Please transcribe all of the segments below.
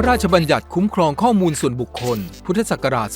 ระราชบัญญัติคุ้มครองข้อมูลส่วนบุคคล พุทธศักราช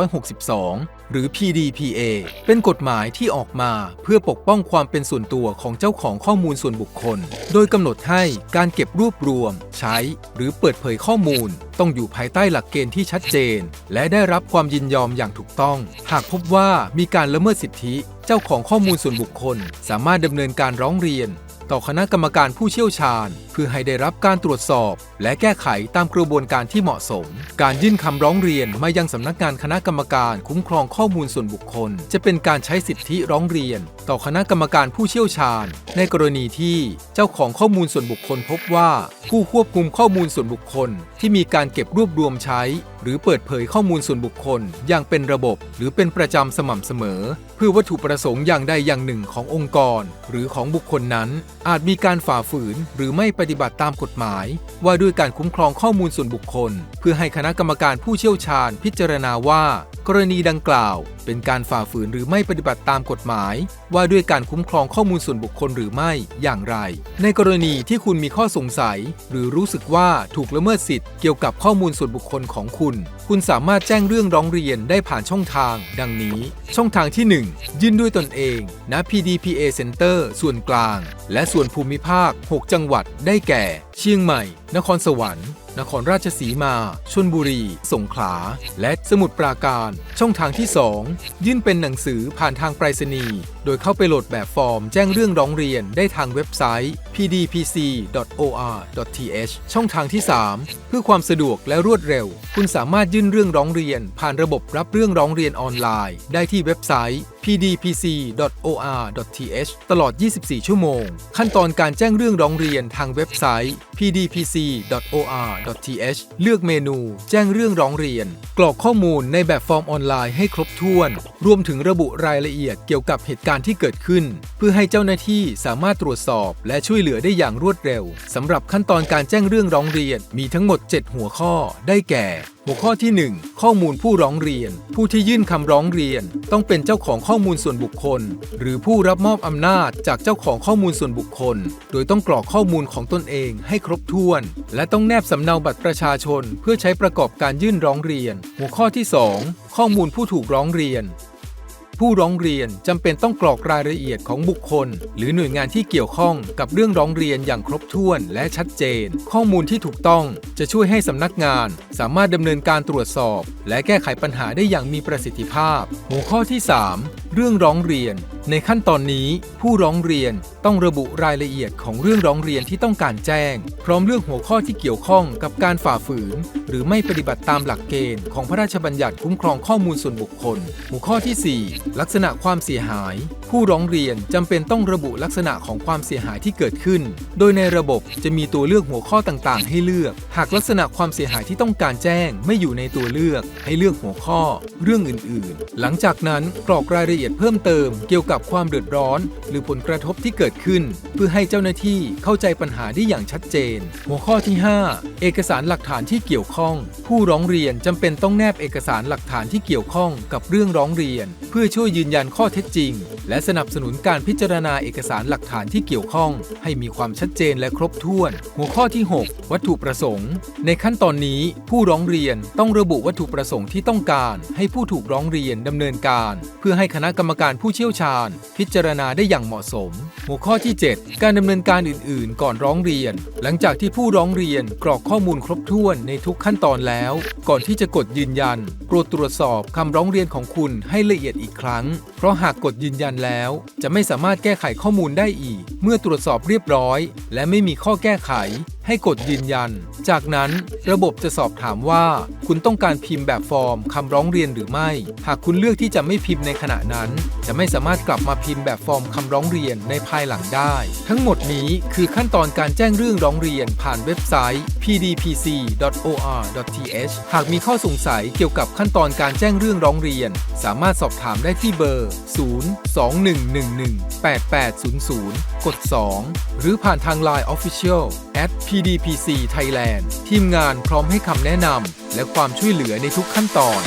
2562 หรือ PDPA เป็นกฎหมายที่ออกมาเพื่อปกป้องความเป็นส่วนตัวของเจ้าของข้อมูลส่วนบุคคล โดยกำหนดให้การเก็บรวบรวม ใช้ หรือเปิดเผยข้อมูล ต้องอยู่ภายใต้หลักเกณฑ์ที่ชัดเจน และได้รับความยินยอมอย่างถูกต้อง หากพบว่ามีการละเมิดสิทธิ เจ้าของข้อมูลส่วนบุคคล สามารถดำเนินการร้องเรียน ต่อคณะกรรมการผู้เชี่ยวชาญ พื่อให้ได้รับการตรวจสอบ และแก้ไขตามกระบวนการที่เหมาะสม การยื่นคำร้องเรียนมายังสำนักงานคณะกรรมการคุ้มครองข้อมูลส่วนบุคคล จะเป็นการใช้สิทธิร้องเรียน ต่อคณะกรรมการผู้เชี่ยวชาญ ในกรณีที่เจ้าของข้อมูลส่วนบุคคลพบว่า ผู้ควบคุมข้อมูลส่วนบุคคล ที่มีการเก็บรวบรวมใช้ หรือเปิดเผยข้อมูลส่วนบุคคล อย่างเป็นระบบ หรือเป็นประจำสม่ำเสมอ เพื่อวัตถุประสงค์อย่างใดอย่างหนึ่งขององค์กร หรือของบุคคลนั้น อาจมีการฝ่าฝืนหรือไม่ปฏิบัติตามกฎหมาย ว่าด้วยการคุ้มครองข้อมูลส่วนบุคคล เพื่อให้คณะกรรมการผู้เชี่ยวชาญพิจารณาว่า กรณีดังกล่าว เป็นการฝ่าฝืนหรือไม่ปฏิบัติตามกฎหมาย ว่าด้วยการคุ้มครองข้อมูลส่วนบุคคลหรือไม่อย่างไร ในกรณีที่คุณมีข้อสงสัย หรือรู้สึกว่าถูกละเมิดสิทธิ์เกี่ยวกับข้อมูลส่วนบุคคลของคุณ คุณสามารถแจ้งเรื่องร้องเรียนได้ผ่านช่องทาง ดังนี้ ช่องทางที่ 1 ยื่นด้วยตนเองณ PDPA Center ส่วนกลาง และส่วนภูมิภาค 6 จังหวัดได้แก่ เชียงใหม่ นครสวรรค์นครราชสีมาชลบุรี สงขลา และสมุทรปราการ ช่องทางที่ 2ยื่นเป็นหนังสือผ่านทางไปรษณีย์โดยเข้าไปโหลดแบบฟอร์มแจ้งเรื่องร้องเรียนได้ทางเว็บไซต์ pdpc.or.th ช่องทางที่ 3 เพื่อความสะดวกและรวดเร็ว คุณสามารถยื่นเรื่องร้องเรียน ผ่านระบบรับเรื่องร้องเรียนออนไลน์ ได้ที่เว็บไซต์ pdpc.or.th ตลอด 24 ชั่วโมง ขั้นตอนการแจ้งเรื่องร้องเรียนทางเว็บไซต์ pdpc.or.th เลือกเมนู แจ้งเรื่องร้องเรียน กรอกข้อมูลในแบบฟอร์มออนไลน์ให้ครบถ้วน รวมถึงระบุรายละเอียดเกี่ยวกับเหตุการณ์ที่เกิดขึ้น เพื่อให้เจ้าหน้าที่สามารถตรวจสอบและช่วยเหลือได้อย่างรวดเร็วสำหรับขั้นตอนการแจ้งเรื่องร้องเรียนมีทั้งหมด 7 หัวข้อ ได้แก่หัวข้อที่ 1 ข้อมูลผู้ร้องเรียน ผู้ที่ยื่นคำร้องเรียน ต้องเป็นเจ้าของข้อมูลส่วนบุคคล หรือผู้รับมอบอำนาจจากเจ้าของข้อมูลส่วนบุคคล โดยต้องกรอกข้อมูลของตนเองให้ครบถ้วน และต้องแนบสำเนาบัตรประชาชน เพื่อใช้ประกอบการยื่นร้องเรียน หัวข้อที่ 2 ข้อมูลผู้ถูกร้องเรียน ผู้ร้องเรียนจำเป็นต้องกรอกรายละเอียดของบุคคล หรือหน่วยงานที่เกี่ยวข้องกับเรื่องร้องเรียนอย่างครบถ้วนและชัดเจน ข้อมูลที่ถูกต้องจะช่วยให้สำนักงาน สามารถดำเนินการตรวจสอบ และแก้ไขปัญหาได้อย่างมีประสิทธิภาพ หัวข้อที่ 3เรื่องร้องเรียน ในขั้นตอนนี้ ผู้ร้องเรียนต้องระบุรายละเอียดของเรื่องร้องเรียนที่ต้องการแจ้ง พร้อมเรื่องหัวข้อที่เกี่ยวข้องกับการฝ่าฝืน หรือไม่ปฏิบัติตามหลักเกณฑ์ของพระราชบัญญัติคุ้มครองข้อมูลส่วนบุคคล หัวข้อที่ 4 ลักษณะความเสียหาย ผู้ร้องเรียนจำเป็นต้องระบุลักษณะของความเสียหายที่เกิดขึ้น โดยในระบบจะมีตัวเลือกหัวข้อต่างๆ ให้เลือก หากลักษณะความเสียหายที่ต้องการแจ้ง ไม่อยู่ในตัวเลือก ให้เลือกหัวข้อ เรื่องอื่นๆ หลังจากนั้นกรอกรายละเอียดเพิ่มเติมเกี่ยวกับความเดือดร้อน หรือผลกระทบที่เกิดขึ้น เพื่อให้เจ้าหน้าที่เข้าใจปัญหาได้อย่างชัดเจน หัวข้อที่ 5 เอกสารหลักฐานที่เกี่ยวข้อง ผู้ร้องเรียนจำเป็นต้องแนบเอกสารหลักฐานที่เกี่ยวข้องกับเรื่องร้องเรียน เพื่อช่วยยืนยันข้อเท็จจริง และสนับสนุนการพิจารณาเอกสารหลักฐานที่เกี่ยวข้อง ให้มีความชัดเจนและครบถ้วน หัวข้อที่ 6 วัตถุประสงค์ ในขั้นตอนนี้ผู้ร้องเรียนต้องระบุวัตถุประสงค์ที่ต้องการ ให้ผู้ถูกร้องเรียนดำเนินการ เพื่อให้คณะกรรมการผู้เชี่ยวชาญ พิจารณาได้อย่างเหมาะสม หัวข้อที่ 7 การดำเนินการอื่น ๆ ก่อนร้องเรียน หลังจากที่ผู้ร้องเรียนกรอกข้อมูลครบถ้วนในทุกขั้นตอนแล้ว ก่อนที่จะกดยืนยันโปรดตรวจสอบคำร้องเรียนของคุณให้ละเอียดอีกครั้ง เพราะหากกดยืนยันแล้วแล้ว จะไม่สามารถแก้ไขข้อมูลได้อีก เมื่อตรวจสอบเรียบร้อย และไม่มีข้อแก้ไขให้กดยืนยัน จากนั้นระบบจะสอบถามว่า คุณต้องการพิมพ์แบบฟอร์มคำร้องเรียนหรือไม่ หากคุณเลือกที่จะไม่พิมพ์ในขณะนั้น จะไม่สามารถกลับมาพิมพ์แบบฟอร์มคำร้องเรียนในภายหลังได้ ทั้งหมดนี้คือขั้นตอนการแจ้งเรื่องร้องเรียนผ่านเว็บไซต์ pdpc.or.th หากมีข้อสงสัยเกี่ยวกับขั้นตอนการแจ้งเรื่องร้องเรียน สามารถสอบถามได้ที่เบอร์ 021118800กด 2 หรือผ่านทาง Line Official at PDPC Thailand ทีมงานพร้อมให้คำแนะนำและความช่วยเหลือในทุกขั้นตอน